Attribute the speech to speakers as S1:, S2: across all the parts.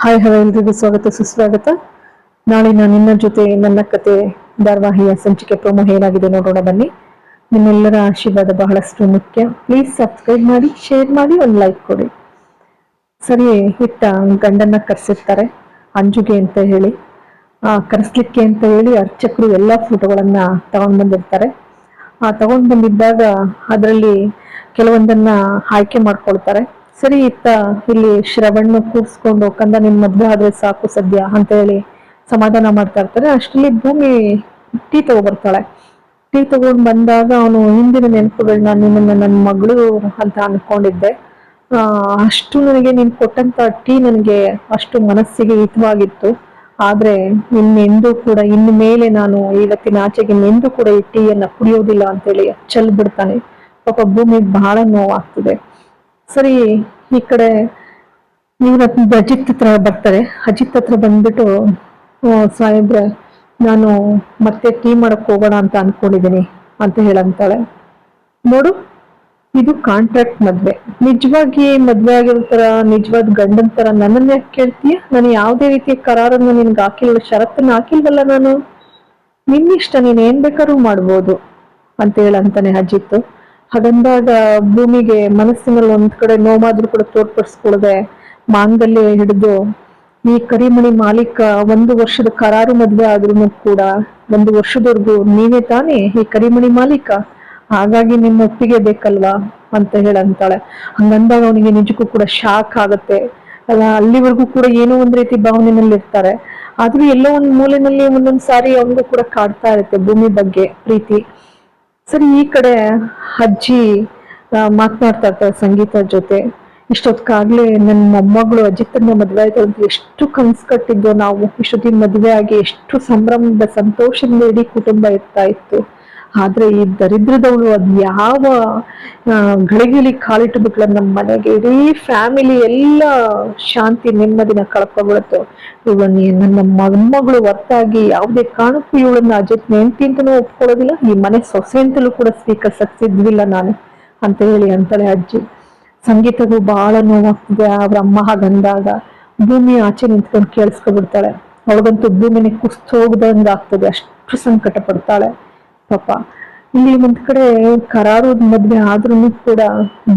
S1: Hi hello ಎಲ್ರಿಗೂ ಸ್ವಾಗತ, ಸುಸ್ವಾಗತ. ನಾಳೆ ನಾನು ನಿನ್ನ ಜೊತೆ ನನ್ನ ಕತೆ ಧಾರಾವಾಹಿಯ ಸಂಚಿಕೆ ಪ್ರೊಮೋ ಏನಾಗಿದೆ ನೋಡೋಣ ಬನ್ನಿ. ನಿಮ್ಮೆಲ್ಲರ ಆಶೀರ್ವಾದ ಬಹಳಷ್ಟು ಮುಖ್ಯ. ಪ್ಲೀಸ್ ಸಬ್ಸ್ಕ್ರೈಬ್ ಮಾಡಿ ಶೇರ್ ಮಾಡಿ, ಒಂದು ಲೈಕ್ ಕೊಡಿ. ಸರಿ ಇತ್ತ ಗಂಡನ್ನ ಕರೆಸಿರ್ತಾರೆ, ಅಂಜುಗೆ ಅಂತ ಹೇಳಿ. ಕರೆಸ್ಲಿಕ್ಕೆ ಅಂತ ಹೇಳಿ ಅರ್ಚಕರು ಎಲ್ಲ ಫೋಟೋಗಳನ್ನ ತಗೊಂಡ್ ಬಂದಿರ್ತಾರೆ. ಆ, ತಗೊಂಡ್ ಬಂದಿದ್ದಾಗ ಅದರಲ್ಲಿ ಕೆಲವೊಂದನ್ನ ಆಯ್ಕೆ ಮಾಡ್ಕೊಳ್ತಾರೆ. ಸರಿ, ಇತ್ತ, ಇಲ್ಲಿ ಶ್ರವಣ್ಣ ಕೂರ್ಸ್ಕೊಂಡು ಕಂದ ನಿನ್ ಮದ್ವೆ ಆದ್ರೆ ಸಾಕು ಸದ್ಯ ಅಂತ ಹೇಳಿ ಸಮಾಧಾನ ಮಾಡ್ತಾ ಇರ್ತಾರೆ. ಅಷ್ಟರಲ್ಲಿ ಭೂಮಿ ಟೀ ತಗೊಬರ್ತಾಳೆ. ಟೀ ತಗೊಂಡ್ ಬಂದಾಗ ಅವನು ಹಿಂದಿನ ನೆನಪುಗಳನ್ನ ನಿನ್ನ ನನ್ನ ಮಗಳು ಅಂತ ಅನ್ಕೊಂಡಿದ್ದೆ. ಆ, ಅಷ್ಟು ನನಗೆ ನೀನ್ ಕೊಟ್ಟಂತ ಟೀ ನನಗೆ ಅಷ್ಟು ಮನಸ್ಸಿಗೆ ಹಿತವಾಗಿತ್ತು. ಆದ್ರೆ ಇನ್ನೆಂದೂ ಕೂಡ ಇನ್ನು ಮೇಲೆ ನಾನು ಇವತ್ತಿನ ಆಚೆಗೆ ನಿಂದು ಕೂಡ ಈ ಟೀಯನ್ನ ಕುಡಿಯೋದಿಲ್ಲ ಅಂತೇಳಿ ಚೆಲ್ ಬಿಡ್ತಾನೆ. ಪಾಪ ಭೂಮಿಗೆ ಬಹಳ ನೋವಾಗ್ತದೆ. ಸರಿ ಈ ಕಡೆ ಇವ್ರ ಅಜಿತ್ ಹತ್ರ ಬರ್ತಾರೆ. ಅಜಿತ್ ಹತ್ರ ಬಂದ್ಬಿಟ್ಟು "ಓ, ಸಾಹೇಬ್ರೆ ನಾನು ಮತ್ತೆ ಟೀ ಮಾಡಕ್ ಹೋಗೋಣ ಅಂತ ಅನ್ಕೊಂಡಿದ್ದೀನಿ ಅಂತ ಹೇಳಂತಾಳೆ. ನೋಡು ಇದು ಕಾಂಟ್ರಾಕ್ಟ್ ಮದ್ವೆ. ನಿಜವಾಗಿ ಮದ್ವೆ ಆಗಿರೋ ತರ ನಿಜವಾದ ಗಂಡನ್ ತರ ನನ್ನನ್ನ ಯಾಕೆ ಕೇಳ್ತೀಯ? ನಾನು ಯಾವುದೇ ರೀತಿಯ ಕರಾರನ್ನು ನಿನ್ಗೆ ಹಾಕಿಲ್ಲ ಷರತ್ತನ್ನ ಹಾಕಿಲ್ವಲ್ಲ ನಾನು? ನಿನ್ನಿಷ್ಟ ನೀನ್ ಏನ್ ಬೇಕಾದ್ರೂ ಮಾಡ್ಬೋದು ಅಂತ ಹೇಳಂತಾನೆ ಅಜಿತ್. ಹಾಗಂದಾಗ ಭೂಮಿಗೆ ಮನಸ್ಸಿನಲ್ಲಿ ಒಂದ್ ಕಡೆ ನೋವಾದ್ರೂ ಕೂಡ ತೋರ್ಪಡಿಸ್ಕೊಳ್ದೆ ಮಾಂಗಲ್ಯ ಹಿಡಿದು ಈ ಕರಿಮಣಿ ಮಾಲೀಕ ಒಂದು ವರ್ಷದ ಕರಾರು ಮದ್ವೆ ಆದ್ರೂ ಕೂಡ ಒಂದು ವರ್ಷದವರೆಗೂ ನೀವೇ ತಾನೇ ಈ ಕರಿಮಣಿ ಮಾಲೀಕ? ಹಾಗಾಗಿ ನಿಮ್ಮ ಒಪ್ಪಿಗೆ ಬೇಕಲ್ವಾ ಅಂತ ಹೇಳಂತಾಳೆ. ಹಂಗಂದಾಗ ಅವನಿಗೆ ನಿಜಕ್ಕೂ ಕೂಡ ಶಾಕ್ ಆಗತ್ತೆ. ಅಲ್ಲ, ಅಲ್ಲಿವರೆಗೂ ಕೂಡ ಏನೋ ಒಂದ್ ರೀತಿ ಭಾವನೆನಲ್ಲಿ ಇರ್ತಾರೆ. ಆದ್ರೂ ಎಲ್ಲೋ ಒಂದ್ ಮೂಲೆನಲ್ಲಿ ಒಂದೊಂದ್ ಸಾರಿ ಅವನಿಗೂ ಕೂಡ ಕಾಡ್ತಾ ಇರುತ್ತೆ ಭೂಮಿ ಬಗ್ಗೆ ಪ್ರೀತಿ. ಸರಿ, ಈ ಕಡೆ ಅಜ್ಜಿ ಮಾತನಾಡ್ತಾ ಇರ್ತಾರೆ ಸಂಗೀತ ಜೊತೆ. ಇಷ್ಟೊತ್ಕಾಗ್ಲೇ ನನ್ನ ಮೊಮ್ಮಗಳು ಅಜಿತನ್ನ ಮದ್ವೆ ಆಯ್ತು ಅಂತ ಎಷ್ಟು ಕನ್ಸ್ ಕಟ್ಟಿದ್ದು ನಾವು. ಇಷ್ಟೊತ್ತಿನ ಮದ್ವೆ ಆಗಿ ಎಷ್ಟು ಸಂಭ್ರಮದ, ಸಂತೋಷದಿಂದ ಇಡೀ ಕುಟುಂಬ ಇರ್ತಾ ಇತ್ತು. ಆದ್ರೆ ಈ ದರಿದ್ರದವಳು ಅದ್ ಯಾವ ಗಳಿಗೆಲಿ ಕಾಲಿಟ್ಟು ಬಿಟ್ಲ ನಮ್ಮ ಮನೆಗೆ. ಇಡೀ ಫ್ಯಾಮಿಲಿ ಎಲ್ಲ ಶಾಂತಿ, ನೆಮ್ಮದಿನ ಕಳ್ಕೊಬಿಡುತ್ತೋ. ಇವಳನ್ನ ನನ್ನ ಮೊಮ್ಮಗಳು ಹೊರತಾಗಿ ಯಾವುದೇ ಕಾರಣಕ್ಕೂ ಇವಳನ್ನ ಅಜಿತ್ ನೆಂಟಿ ಅಂತಲೂ ಒಪ್ಕೊಳ್ಳೋದಿಲ್ಲ. ಈ ಮನೆ ಸೊಸೆ ಅಂತಲೂ ಕೂಡ ಸ್ವೀಕರ್ಸಕ್ ಸಿದ್ವಿಲ್ಲ ನಾನು ಅಂತ ಹೇಳಿ ಅಂತಾಳೆ ಅಜ್ಜಿ. ಸಂಗೀತಗೂ ಬಹಳ ನೋವಾಗ್ತಿದೆ. ಅವ್ರ ಅಮ್ಮ ಹಾಗಂದಾಗ ಭೂಮಿ ಆಚೆ ನಿಂತ್ಕೊಂಡು ಕೇಳಿಸ್ಕೊಬಿಡ್ತಾಳೆ. ಅವಳಗಂತೂ ಭೂಮಿನೇ ಕುಸ್ತು ಹೋಗ್ದಂಗ ಆಗ್ತದೆ ಅಷ್ಟು ಸಂಕಟ ಪಡ್ತಾಳೆ ಪಾಪ. ಇಲ್ಲಿ ಒಂದ್ ಕಡೆ ಕರಾರು ಮದ್ವೆ ಆದ್ರೂ ಕೂಡ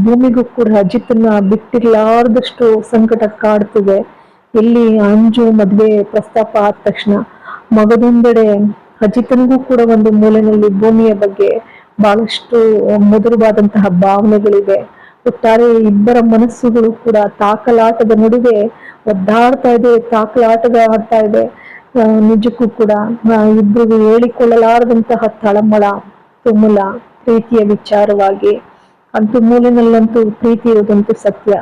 S1: ಭೂಮಿಗೂ ಕೂಡ ಅಜಿತ್ನ ಬಿಟ್ಟಿರ್ಲಾರ್ದಷ್ಟು ಸಂಕಟ ಕಾಡ್ತಿದೆ. ಇಲ್ಲಿ ಅಂಜು ಮದ್ವೆ ಪ್ರಸ್ತಾಪ ಆದ ತಕ್ಷಣ ಮಗದೊಂದೆಡೆ ಅಜಿತನಿಗೂ ಕೂಡ ಒಂದು ಮೂಲೆಯಲ್ಲಿ ಭೂಮಿಯ ಬಗ್ಗೆ ಬಹಳಷ್ಟು ಮಧುರವಾದಂತಹ ಭಾವನೆಗಳಿವೆ. ಒಟ್ಟಾರೆ ಇಬ್ಬರ ಮನಸ್ಸುಗಳು ಕೂಡ ತಾಕಲಾಟದ ನಡುವೆ ಒದ್ದಾಡ್ತಾ ಇದೆ, ತಾಕಲಾಟದ ಆಡ್ತಾ ಇದೆ. ನಿಜಕ್ಕೂ ಕೂಡ ಇಬ್ಬರಿಗೂ ಹೇಳಿಕೊಳ್ಳಲಾರದಂತಹ ತಳಮಳ, ತುಮುಲ, ಪ್ರೀತಿಯ ವಿಚಾರವಾಗಿ, ಅಂತ ಮೂಲಿನಲ್ಲಂತೂ ಪ್ರೀತಿ ಇರೋದಂತೂ ಸತ್ಯ.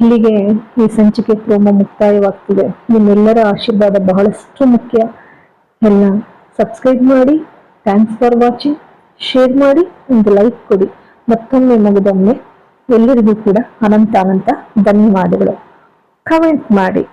S1: ಇಲ್ಲಿಗೆ ಈ ಸಂಚಿಕೆ ಪ್ರೋಮ ಮುಕ್ತಾಯವಾಗ್ತಿದೆ. ನಿಮ್ಮೆಲ್ಲರ ಆಶೀರ್ವಾದ ಬಹಳಷ್ಟು ಮುಖ್ಯ. ಎಲ್ಲ ಸಬ್ಸ್ಕ್ರೈಬ್ ಮಾಡಿ ಥ್ಯಾಂಕ್ಸ್ ಫಾರ್ ವಾಚಿಂಗ್ ಶೇರ್ ಮಾಡಿ, ಒಂದು ಲೈಕ್ ಕೊಡಿ. ಮತ್ತೊಮ್ಮೆ ಮಗದೊಮ್ಮೆ, ಎಲ್ಲರಿಗೂ ಕೂಡ ಅನಂತ ಅನಂತ ಧನ್ಯವಾದಗಳು. ಕಮೆಂಟ್ ಮಾಡಿ.